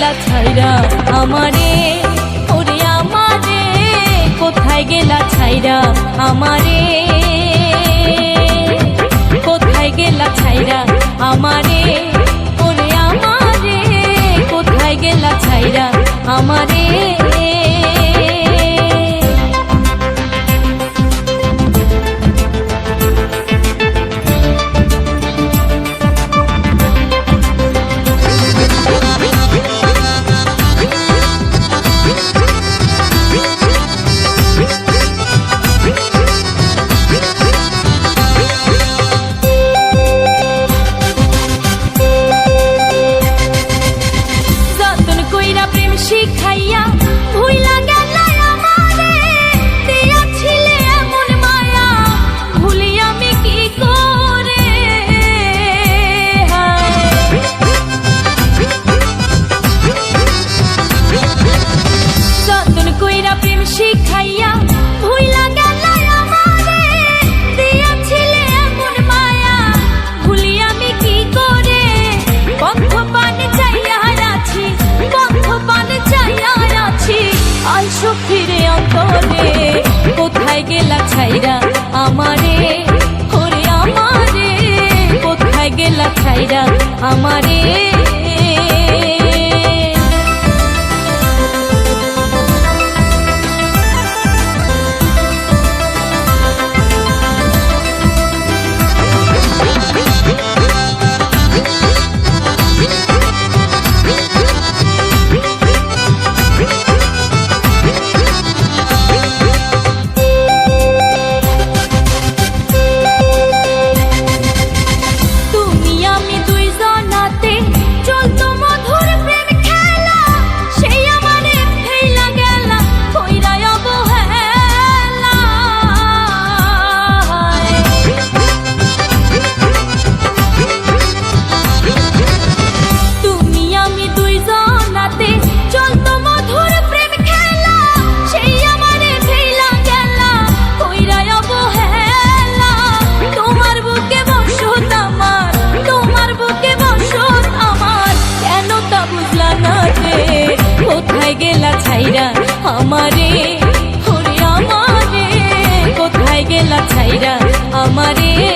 গেলা ছাইরা আমারে, ওরে আমারে, কোথায় গেলা ছাইরা আমারে? কোথায় গেলা ছাইরা আমারে, ওরে আমারে, কোথায় গেলা ছাইরা আমারে? কইরা প্রেম শিখাইয়া ভুইলা গেল আমারে। দিয়াছিলে এমন মায়া ভুলি আমি কি করে? বন্ধ পানে চাইয়া আছি বন্ধ পানে চাইয়া আছি আইসো ফিরে অন্তরে কোথায় গেলা ছাইরা আমারে? ওরে আমারে, কোথায় গেলা ছাইরা আমারে? বুঝলা না রে কোথায় গেলা ছাইরা আমারে? ওরে আমারে। কোথায় গেলা ছাইরা আমার?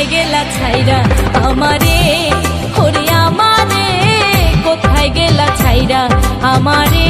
কোথায় গেলা ছাইরা আমারে ওরে আমারে কোথায় গেলা ছাইরা আমারে?